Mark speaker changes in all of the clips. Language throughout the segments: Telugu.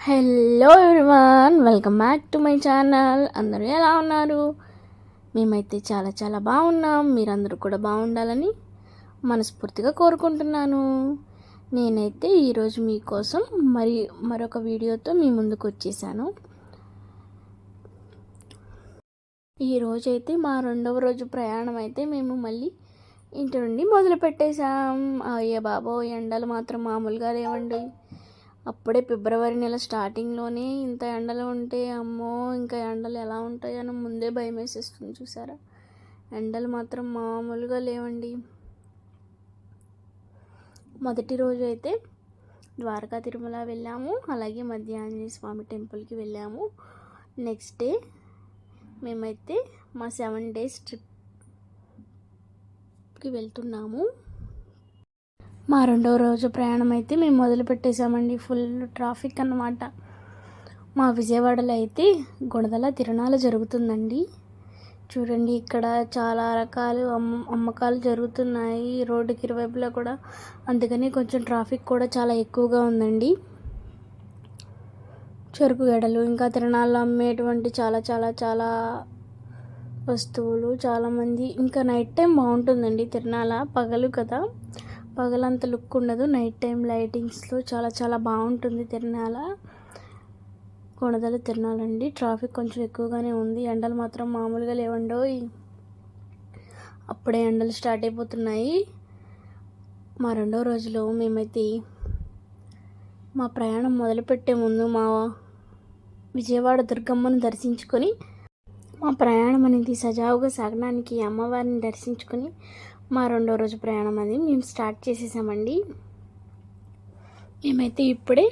Speaker 1: Hello everyone welcome back to my channel అందరూ ఎలా ఉన్నారు? మేమైతే చాలా చాలా బాగున్నాం. మీరందరూ కూడా బాగుండాలని మనస్ఫూర్తిగా కోరుకుంటున్నాను. నేనైతే ఈరోజు మీకోసం మరి మరొక వీడియోతో మీ ముందుకు వచ్చేసాను. ఈరోజైతే మా రెండవ రోజు ప్రయాణం అయితే మేము మళ్ళీ ఇంటి నుండి మొదలు పెట్టేశాం అయ్యే బాబో ఎండలు మాత్రం మామూలుగా లేవండి. అప్పుడే ఫిబ్రవరి నెల స్టార్టింగ్లోనే ఇంత ఎండలు ఉంటే అమ్మో ఇంకా ఎండలు ఎలా ఉంటాయని ముందే భయం వేసేస్తుంది చూసారా? ఎండలు మాత్రం మామూలుగా లేవండి. మొదటి రోజు అయితే ద్వారకా తిరుమల వెళ్ళాము అలాగే మధ్య ఆంజనేయ స్వామి టెంపుల్కి వెళ్ళాము. నెక్స్ట్ డే మేమైతే మా సెవెన్ డేస్ ట్రిప్కి వెళ్తున్నాము. మా రెండవ రోజు ప్రయాణం అయితే మేము మొదలు పెట్టేశామండి ఫుల్ ట్రాఫిక్ అన్నమాట. మా విజయవాడలో అయితే గుణదల తిరణాలు జరుగుతుందండి. చూడండి ఇక్కడ చాలా రకాలు అమ్మ అమ్మకాలు జరుగుతున్నాయి. రోడ్డుకి ఇరువైపులా కూడా అందుకని కొంచెం ట్రాఫిక్ కూడా చాలా ఎక్కువగా ఉందండి. చెరుకు గడలు ఇంకా తిరణాల్లో అమ్మేటువంటి చాలా చాలా చాలా వస్తువులు చాలామంది. ఇంకా నైట్ టైం బాగుంటుందండి తిరణాల. పగలు కదా. పగలంత లుక్ ఉండదు. నైట్ టైం లైటింగ్స్లో చాలా చాలా బాగుంటుంది తిరణాల కొనదల తిరణాలండి ట్రాఫిక్ కొంచెం ఎక్కువగానే ఉంది. ఎండలు మాత్రం మామూలుగా లేవండో అప్పుడే ఎండలు స్టార్ట్ అయిపోతున్నాయి. మా రెండో రోజులో మేమైతే మా ప్రయాణం మొదలుపెట్టే ముందు మా విజయవాడ దుర్గమ్మను దర్శించుకొని మా ప్రయాణం అనేది సజావుగా సాగడానికి అమ్మవారిని దర్శించుకొని మా రెండో రోజు ప్రయాణం అది. మేము స్టార్ట్ చేసేసామండి. మేమైతే ఇప్పుడే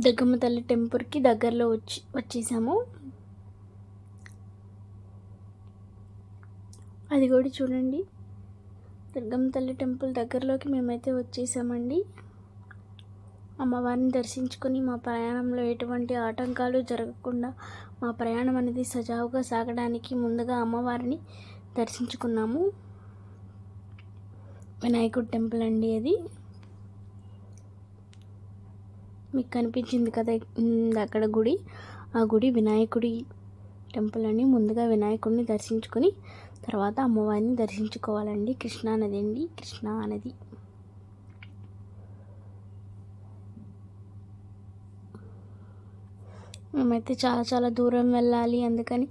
Speaker 1: దగ్గమ్మ తల్లి టెంపుల్కి దగ్గరలో వచ్చి వచ్చేసాము. అది కూడా చూడండి. దుర్గమ్మ తల్లి టెంపుల్ దగ్గరలోకి మేమైతే వచ్చేసామండి. అమ్మవారిని దర్శించుకొని మా ప్రయాణంలో ఎటువంటి ఆటంకాలు జరగకుండా మా ప్రయాణం అనేది సజావుగా సాగడానికి ముందుగా అమ్మవారిని దర్శించుకున్నాము. వినాయకుడి టెంపుల్ అండి అది. మీకు కనిపించింది కదా అక్కడ గుడి. ఆ గుడి వినాయకుడి టెంపుల్ అని ముందుగా వినాయకుడిని దర్శించుకొని తర్వాత అమ్మవారిని దర్శించుకోవాలండి. కృష్ణా నది అండి. కృష్ణా నది. మేమైతే చాలా చాలా దూరం వెళ్ళాలి అందుకని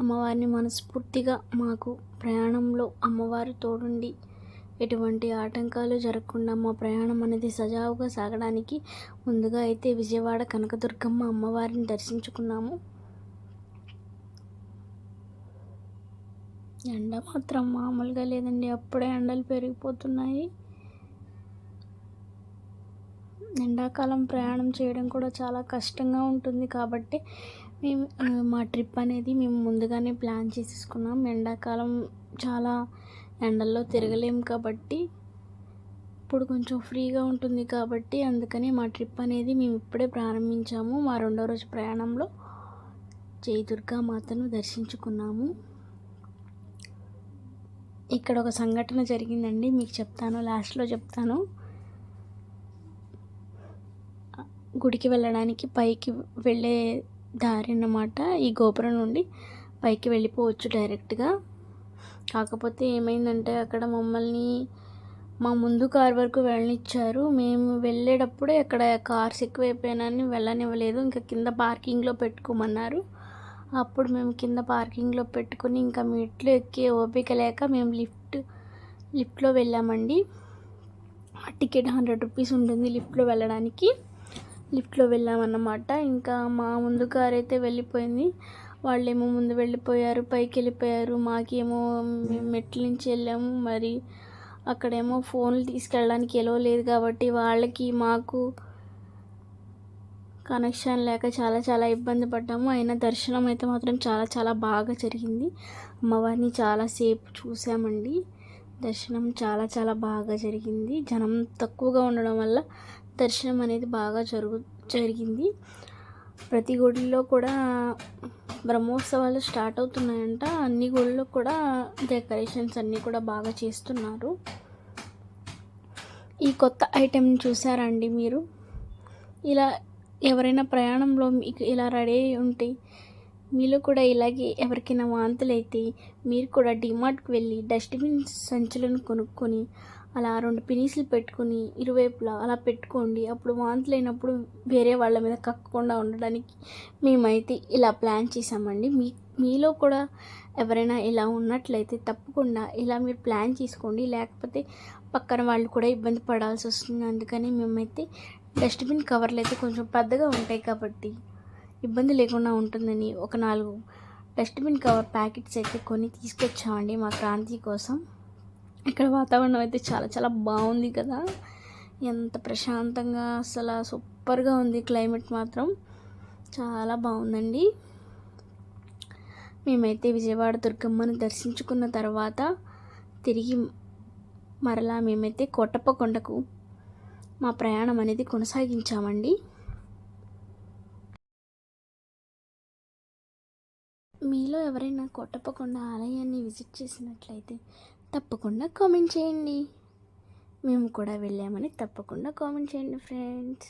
Speaker 1: అమ్మవారిని మనస్ఫూర్తిగా మాకు ప్రయాణంలో అమ్మవారు తోడుండి ఎటువంటి ఆటంకాలు జరగకుండా మా ప్రయాణం అనేది సజావుగా సాగడానికి ముందుగా అయితే విజయవాడ కనకదుర్గమ్మ అమ్మవారిని దర్శించుకున్నాము. ఎండ మాత్రం మామూలుగా లేదండి అప్పుడే ఎండలు పెరిగిపోతున్నాయి. ఎండాకాలం ప్రయాణం చేయడం కూడా చాలా కష్టంగా ఉంటుంది కాబట్టి మేము మా ట్రిప్ అనేది మేము ముందుగానే ప్లాన్ చేసేసుకున్నాం. ఎండాకాలం చాలా ఎండల్లో తిరగలేము కాబట్టి ఇప్పుడు కొంచెం ఫ్రీగా ఉంటుంది కాబట్టి అందుకని మా ట్రిప్ అనేది మేము ఇప్పుడే ప్రారంభించాము. మా రెండో రోజు ప్రయాణంలో జైదుర్గా మాతను దర్శించుకున్నాము. ఇక్కడ ఒక సంఘటన జరిగిందండి. మీకు చెప్తాను లాస్ట్లో చెప్తాను. గుడికి వెళ్ళడానికి పైకి వెళ్ళే దారి అన్నమాట ఈ గోపురం నుండి పైకి వెళ్ళిపోవచ్చు డైరెక్ట్గా. కాకపోతే ఏమైందంటే అక్కడ మమ్మల్ని మా ముందు కార్ వరకు వెళ్ళనిచ్చారు. మేము వెళ్ళేటప్పుడే అక్కడ కార్స్ ఎక్కువైపోయినాయని వెళ్ళనివ్వలేదు. ఇంకా కింద పార్కింగ్లో పెట్టుకోమన్నారు. అప్పుడు మేము కింద పార్కింగ్లో పెట్టుకుని ఇంకా మెట్లు ఎక్కే ఓపిక లేక మేము లిఫ్ట్ లిఫ్ట్లో వెళ్ళామండి. టికెట్ హండ్రెడ్ రూపీస్ ఉంటుంది లిఫ్ట్లో వెళ్ళడానికి. లిఫ్ట్లో వెళ్ళామన్నమాట. ఇంకా మా ముందు కార్ అయితే వెళ్ళిపోయింది. వాళ్ళేమో ముందు వెళ్ళిపోయారు పైకి వెళ్ళిపోయారు మాకేమో మెట్ల నుంచి వెళ్ళాము మరి అక్కడేమో ఫోన్లు తీసుకెళ్ళడానికి ఎలో లేదు కాబట్టి వాళ్ళకి మాకు కనెక్షన్ లేక చాలా చాలా ఇబ్బంది పడ్డాము. అయినా దర్శనం అయితే మాత్రం చాలా చాలా బాగా జరిగింది. అమ్మవారిని చాలాసేపు చూసామండి. దర్శనం చాలా చాలా బాగా జరిగింది. జనం తక్కువగా ఉండడం వల్ల దర్శనం అనేది బాగా జరుగు జరిగింది. ప్రతి గుడిలో కూడా బ్రహ్మోత్సవాలు స్టార్ట్ అవుతున్నాయంట. అన్ని గుళ్ళలో కూడా డెకరేషన్స్ అన్నీ కూడా బాగా చేస్తున్నారు. ఈ కొత్త ఐటెం చూసారండి మీరు? ఇలా ఎవరైనా ప్రయాణంలో మీకు ఇలా రెడీ అయి ఉంటే మీలో కూడా ఇలాగే ఎవరికైనా వాంతులు అయితే మీరు కూడా డిమార్ట్కి వెళ్ళి డస్ట్బిన్ సంచులను కొనుక్కొని అలా రెండు పినీసులు పెట్టుకొని ఇరువైపులా అలా పెట్టుకోండి. అప్పుడు వాంతులు అయినప్పుడు వేరే వాళ్ళ మీద కక్కకుండా ఉండడానికి మేమైతే ఇలా ప్లాన్ చేసామండి మీ మీలో కూడా ఎవరైనా ఇలా ఉన్నట్లయితే తప్పకుండా ఇలా మీరు ప్లాన్ చేసుకోండి. లేకపోతే పక్కన వాళ్ళు కూడా ఇబ్బంది పడాల్సి వస్తుంది. అందుకని మేమైతే డస్ట్బిన్ కవర్లు అయితే కొంచెం పెద్దగా ఉంటాయి కాబట్టి ఇబ్బంది లేకుండా ఉంటుందని ఒక నాలుగు డస్ట్బిన్ కవర్ ప్యాకెట్స్ అయితే కొన్ని తీసుకొచ్చామండి మా క్రాంతి కోసం. ఇక్కడ వాతావరణం అయితే చాలా చాలా బాగుంది కదా. ఎంత ప్రశాంతంగా అసలు సూపర్గా ఉంది క్లైమేట్ మాత్రం. చాలా బాగుందండి. మేమైతే విజయవాడ దుర్గమ్మను దర్శించుకున్న తర్వాత తిరిగి మరలా మేమైతే కొట్టప్పకొండకు కొండకు మా ప్రయాణం అనేది కొనసాగించామండి. ఎవరైనా కోటప్పకొండ ఆలయాన్ని విజిట్ చేసినట్లయితే తప్పకుండా కామెంట్ చేయండి. మేము కూడా వెళ్ళామని తప్పకుండా కామెంట్ చేయండి ఫ్రెండ్స్.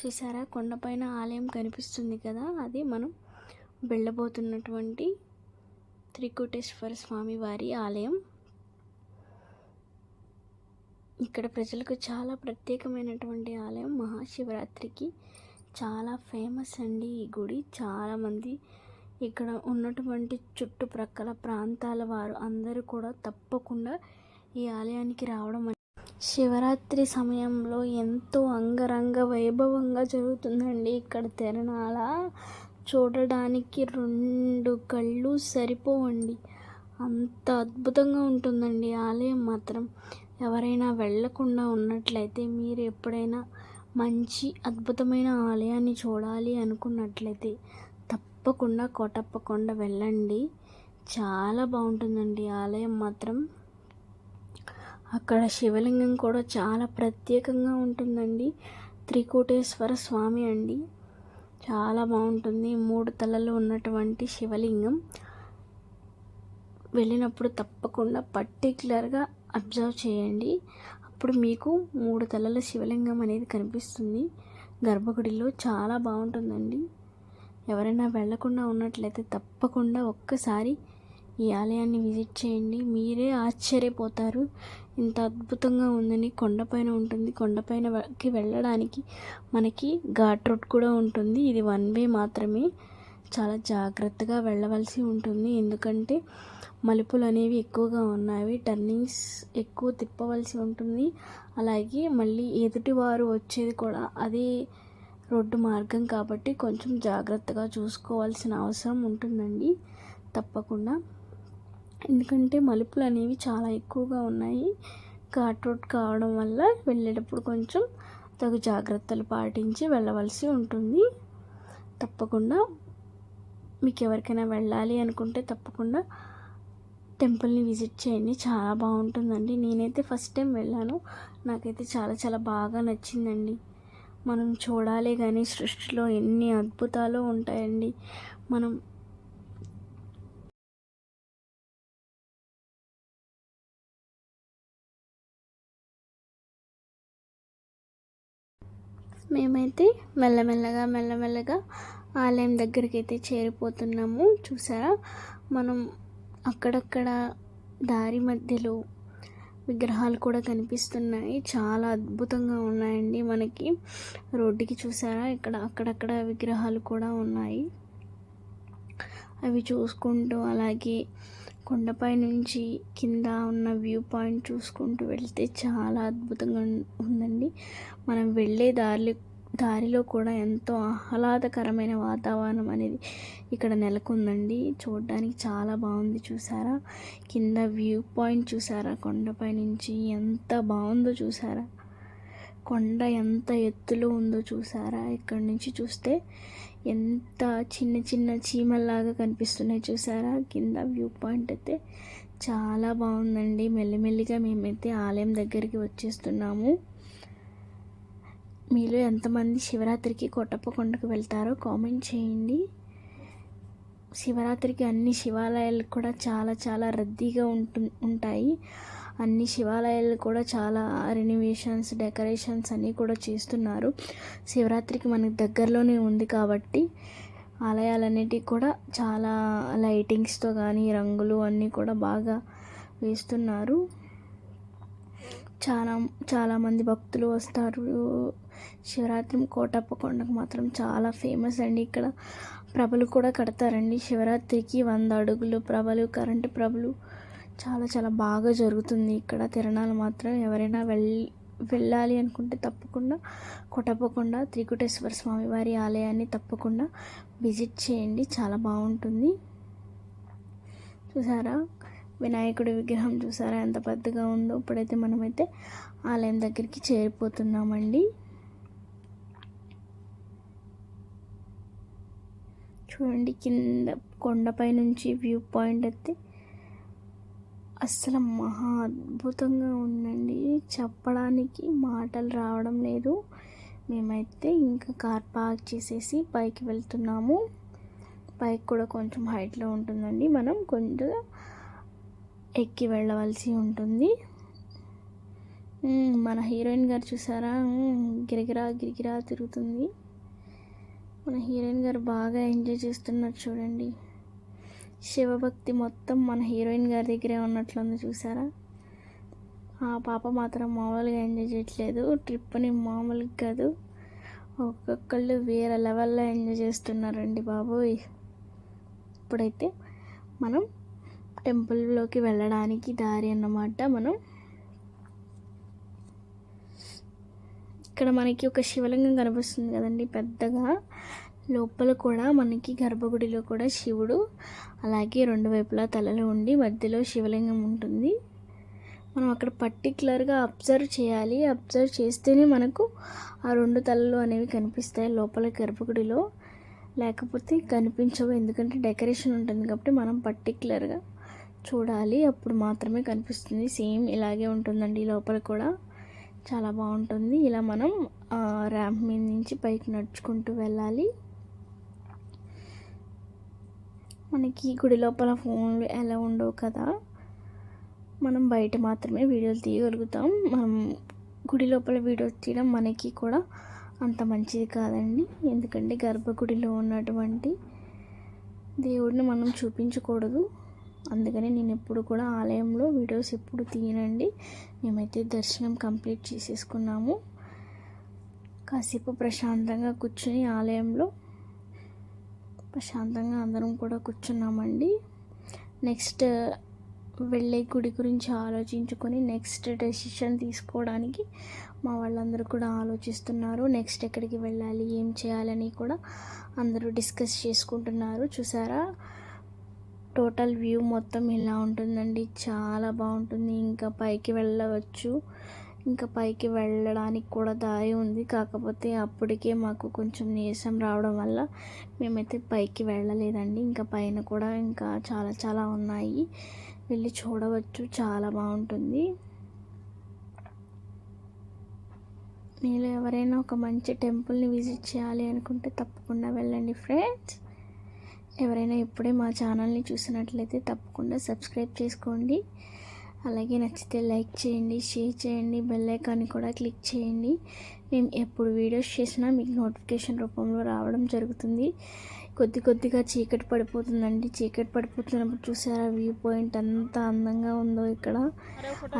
Speaker 1: చూసారా? కొండపైన ఆలయం కనిపిస్తుంది కదా? అది మనం వెళ్ళబోతున్నటువంటి త్రికూటేశ్వర స్వామి వారి ఆలయం. ఇక్కడ ప్రజలకు చాలా ప్రత్యేకమైనటువంటి ఆలయం. మహాశివరాత్రికి చాలా ఫేమస్ అండి ఈ గుడి. చాలామంది ఇక్కడ ఉన్నటువంటి చుట్టుప్రక్కల ప్రాంతాల వారు అందరూ కూడా తప్పకుండా ఈ ఆలయానికి రావడం శివరాత్రి సమయంలో ఎంతో అంగరంగ వైభవంగా జరుగుతుందండి ఇక్కడ తిరణాల. చూడడానికి రెండు కళ్ళు సరిపోవండి. అంత అద్భుతంగా ఉంటుందండి ఆలయం మాత్రం. ఎవరైనా వెళ్ళకుండా ఉన్నట్లయితే మీరు ఎప్పుడైనా మంచి అద్భుతమైన ఆలయాన్ని చూడాలి అనుకున్నట్లయితే తప్పకుండా కోటప్పకొండ వెళ్ళండి. చాలా బాగుంటుందండి ఆలయం మాత్రం. అక్కడ శివలింగం కూడా చాలా ప్రత్యేకంగా ఉంటుందండి. త్రికూటేశ్వర స్వామి అండి. చాలా బాగుంటుంది. మూడు తలలు ఉన్నటువంటి శివలింగం. వెళ్ళినప్పుడు తప్పకుండా పర్టికులర్గా అబ్జర్వ్ చేయండి. అప్పుడు మీకు మూడు తలల శివలింగం అనేది కనిపిస్తుంది. గర్భగుడిలో చాలా బాగుంటుందండి. ఎవరైనా వెళ్ళకుండా ఉన్నట్లయితే తప్పకుండా ఒక్కసారి ఈ ఆలయాన్ని విజిట్ చేయండి. మీరే ఆశ్చర్యపోతారు. ఇంత అద్భుతంగా ఉందని కొండపైన ఉంటుంది. కొండపైనకి వెళ్ళడానికి మనకి ఘాట్ రోడ్ కూడా ఉంటుంది. ఇది వన్ వే మాత్రమే. చాలా జాగ్రత్తగా వెళ్ళవలసి ఉంటుంది. ఎందుకంటే మలుపులు అనేవి ఎక్కువగా ఉన్నాయి. టర్నింగ్స్ ఎక్కువ తిప్పవలసి ఉంటుంది. అలాగే మళ్ళీ ఎదుటివారు వచ్చేది కూడా అదే రోడ్డు మార్గం కాబట్టి కొంచెం జాగ్రత్తగా చూసుకోవాల్సిన అవసరం ఉంటుందండి. తప్పకుండా. ఎందుకంటే మలుపులు అనేవి చాలా ఎక్కువగా ఉన్నాయి. ఘాట్ రోడ్ కావడం వల్ల వెళ్ళేటప్పుడు కొంచెం తగు జాగ్రత్తలు పాటించి వెళ్ళవలసి ఉంటుంది. తప్పకుండా. మీకు ఎవరికైనా వెళ్ళాలి అనుకుంటే తప్పకుండా టెంపుల్ని విజిట్ చేయండి. చాలా బాగుంటుందండి. నేనైతే ఫస్ట్ టైం వెళ్ళాను. నాకైతే చాలా చాలా బాగా నచ్చిందండి. మనం చూడాలి కానీ సృష్టిలో ఎన్ని అద్భుతాలు ఉంటాయండి. మనం మేమైతే మెల్లమెల్లగా మెల్లమెల్లగా ఆలయం దగ్గరికి అయితే చేరిపోతున్నాము. చూసారా? మనం అక్కడక్కడ దారి మధ్యలో విగ్రహాలు కూడా కనిపిస్తున్నాయి. చాలా అద్భుతంగా ఉన్నాయండి మనకి. రోడ్డుకి చూసారా? ఇక్కడ అక్కడక్కడ విగ్రహాలు కూడా ఉన్నాయి. అవి చూసుకుంటూ అలాగే కొండపై నుంచి కింద ఉన్న వ్యూ పాయింట్ చూసుకుంటూ వెళ్తే చాలా అద్భుతంగా ఉం- ఉందండి. మనం వెళ్ళే దారిలో దారిలో కూడా ఎంతో ఆహ్లాదకరమైన వాతావరణం అనేది ఇక్కడ నెలకొందండి. చూడడానికి చాలా బాగుంది చూసారా? కింద వ్యూ పాయింట్ చూసారా? కొండపై నుంచి ఎంత బాగుందో చూసారా? కొండ ఎంత ఎత్తులో ఉందో చూసారా? ఇక్కడ నుంచి చూస్తే ఎంత చిన్న చిన్న చీమల్లాగా కనిపిస్తున్నాయి చూసారా? కింద వ్యూ పాయింట్ అయితే చాలా బాగుందండి. మెల్లిమెల్లిగా మేమైతే ఆలయం దగ్గరికి వచ్చేస్తున్నాము. మీలో ఎంతమంది శివరాత్రికి కొట్టప్ప కొండకు వెళ్తారో కామెంట్ చేయండి. శివరాత్రికి అన్ని శివాలయాలు కూడా చాలా చాలా రద్దీగా ఉంటు ఉంటాయి. అన్ని శివాలయాలు కూడా చాలా రెనివేషన్స్ డెకరేషన్స్ అన్నీ కూడా చేస్తున్నారు. శివరాత్రికి మనకి దగ్గరలోనే ఉంది కాబట్టి ఆలయాలన్నిటికీ కూడా చాలా లైటింగ్స్తో కానీ రంగులు అన్నీ కూడా బాగా వేస్తున్నారు. చాలా చాలామంది భక్తులు వస్తారు. శివరాత్రి కోటప్ప కొండకు మాత్రం చాలా ఫేమస్ అండి. ఇక్కడ ప్రభలు కూడా కడతారండి. శివరాత్రికి వంద అడుగులు ప్రభలు కరెంటు ప్రభలు. చాలా చాలా బాగా జరుగుతుంది ఇక్కడ. తిరణాలు మాత్రం ఎవరైనా వెళ్ళి వెళ్ళాలి అనుకుంటే తప్పకుండా కొట్టప్పకొండ త్రికుటేశ్వర స్వామివారి ఆలయాన్ని తప్పకుండా విజిట్ చేయండి. చాలా బాగుంటుంది. చూసారా? వినాయకుడి విగ్రహం చూసారా? ఎంత పెద్దగా ఉందో ఇప్పుడైతే మనమైతే ఆలయం దగ్గరికి చేరిపోతున్నామండి. చూడండి కింద కొండపై నుంచి వ్యూ పాయింట్ అయితే అస్సలు మహా అద్భుతంగా ఉందండి. చెప్పడానికి మాటలు రావడం లేదు. మేమైతే ఇంకా కార్ పార్క్ చేసేసి పైకి వెళ్తున్నాము. పైకి కూడా కొంచెం హైట్లో ఉంటుందండి మనం. కొంచెం ఎక్కి వెళ్ళవలసి ఉంటుంది. మన హీరోయిన్ గారు చూసారా? గిరిగిరా గిరిగిరా తిరుగుతుంది. మన హీరోయిన్ గారు బాగా ఎంజాయ్ చేస్తున్నారు చూడండి. శివభక్తి మొత్తం మన హీరోయిన్ గారి దగ్గరే ఉన్నట్లుంది చూసారా? ఆ పాప మాత్రం మామూలుగా ఎంజాయ్ చేయట్లేదు. ట్రిప్ని మామూలుగా కాదు. ఒక్కొక్కళ్ళు వేరే లెవెల్లో ఎంజాయ్ చేస్తున్నారండి బాబోయ్. ఇప్పుడైతే మనం టెంపుల్లోకి వెళ్ళడానికి దారి అన్నమాట. మనం ఇక్కడ మనకి ఒక శివలింగం కనిపిస్తుంది కదండి పెద్దగా. లోపల కూడా మనకి గర్భగుడిలో కూడా శివుడు అలాగే రెండు వైపులా తలలు ఉండి మధ్యలో శివలింగం ఉంటుంది. మనం అక్కడ పర్టికులర్గా అబ్జర్వ్ చేయాలి. అబ్జర్వ్ చేస్తేనే మనకు ఆ రెండు తలలు అనేవి కనిపిస్తాయి లోపల గర్భగుడిలో. లేకపోతే కనిపించవు ఎందుకంటే డెకరేషన్ ఉంటుంది కాబట్టి మనం పర్టికులర్గా చూడాలి. అప్పుడు మాత్రమే కనిపిస్తుంది. సేమ్ ఇలాగే ఉంటుందండి లోపల కూడా. చాలా బాగుంటుంది. ఇలా మనం ర్యాంప్ మీద నుంచి పైకి నడుచుకుంటూ వెళ్ళాలి. మనకి గుడి లోపల ఫోన్లు ఎలా ఉండవు కదా? మనం బయట మాత్రమే వీడియోలు తీయగలుగుతాం. మనం గుడి లోపల వీడియోస్ తీయడం మనకి కూడా అంత మంచిది కాదండి. ఎందుకంటే గర్భగుడిలో ఉన్నటువంటి దేవుడిని మనం చూపించకూడదు. అందుకని నేను ఎప్పుడు కూడా ఆలయంలో వీడియోస్ ఎప్పుడు తీయనండి. మేమైతే దర్శనం కంప్లీట్ చేసేసుకున్నాము. కాసేపు ప్రశాంతంగా కూర్చొని ఆలయంలో ప్రశాంతంగా అందరం కూడా కూర్చున్నామండి. నెక్స్ట్ వెళ్ళే గుడి గురించి ఆలోచించుకొని నెక్స్ట్ డెసిషన్ తీసుకోవడానికి మా వాళ్ళందరూ కూడా ఆలోచిస్తున్నారు. నెక్స్ట్ ఎక్కడికి వెళ్ళాలి ఏం చేయాలని కూడా అందరూ డిస్కస్ చేసుకుంటున్నారు. చూసారా? టోటల్ వ్యూ మొత్తం ఇలా ఉంటుందండి. చాలా బాగుంటుంది. ఇంకా పైకి వెళ్ళవచ్చు. ఇంకా పైకి వెళ్ళడానికి కూడా దారి ఉంది. కాకపోతే అప్పటికే మాకు కొంచెం నీరసం రావడం వల్ల మేమైతే పైకి వెళ్ళలేదండి. ఇంకా పైన కూడా ఇంకా చాలా చాలా ఉన్నాయి. వెళ్ళి చూడవచ్చు. చాలా బాగుంటుంది. మీరు ఎవరైనా ఒక మంచి టెంపుల్ని విజిట్ చేయాలి అనుకుంటే తప్పకుండా వెళ్ళండి ఫ్రెండ్స్. ఎవరైనా ఇప్పుడే మా ఛానల్ని చూసినట్లయితే తప్పకుండా సబ్స్క్రైబ్ చేసుకోండి. అలాగే నచ్చితే లైక్ చేయండి షేర్ చేయండి బెల్ ఐకాన్ని కూడా క్లిక్ చేయండి. మేము ఎప్పుడు వీడియోస్ చేసినా మీకు నోటిఫికేషన్ రూపంలో రావడం జరుగుతుంది. కొద్ది కొద్దిగా చీకటి పడిపోతుందండి. చీకటి పడిపోతున్నప్పుడు చూసారా వ్యూ పాయింట్ ఎంత అందంగా ఉందో ఇక్కడ.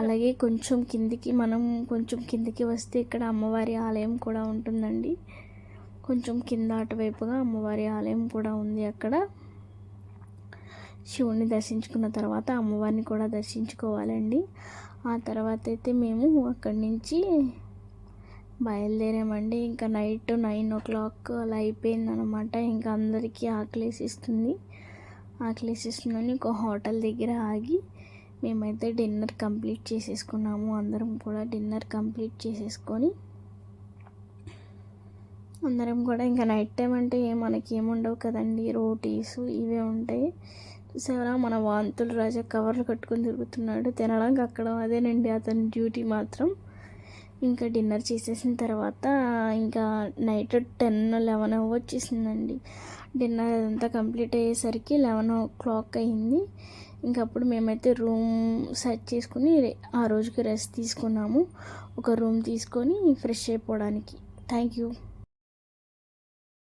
Speaker 1: అలాగే కొంచెం కిందికి మనం కొంచెం కిందికి వస్తే ఇక్కడ అమ్మవారి ఆలయం కూడా ఉంటుందండి. కొంచెం కింద అటువైపుగా అమ్మవారి ఆలయం కూడా ఉంది అక్కడ. శివుణ్ణి దర్శించుకున్న తర్వాత అమ్మవారిని కూడా దర్శించుకోవాలండి. ఆ తర్వాత అయితే మేము అక్కడి నుంచి బయలుదేరామండి. ఇంకా నైట్ నైన్ ఓ క్లాక్ అలా అయిపోయిందనమాట ఇంకా అందరికీ ఆకలేసిస్తుంది. ఆకలేసిస్తుందని ఒక హోటల్ దగ్గర ఆగి మేమైతే డిన్నర్ కంప్లీట్ చేసేసుకున్నాము. అందరం కూడా డిన్నర్ కంప్లీట్ చేసేసుకొని అందరం కూడా ఇంకా నైట్ టైం అంటే మనకి ఏముండవు కదండి. రోటీస్ ఇవే ఉంటాయి. చూసారా మన వాంతులు రాజా కవర్లు కట్టుకొని తిరుగుతున్నాడు. తినడానికి అక్కడ అదేనండి అతని డ్యూటీ మాత్రం. ఇంకా డిన్నర్ చేసేసిన తర్వాత ఇంకా నైట్ టెన్ లెవెన్ వచ్చేసిందండి. డిన్నర్ అదంతా కంప్లీట్ అయ్యేసరికి లెవెన్ ఓ క్లాక్ అయింది. ఇంకప్పుడు మేమైతే రూమ్ సెట్ చేసుకుని ఆ రోజుకి రెస్ట్ తీసుకున్నాము. ఒక రూమ్ తీసుకొని ఫ్రెష్ అయిపోవడానికి. Thank you.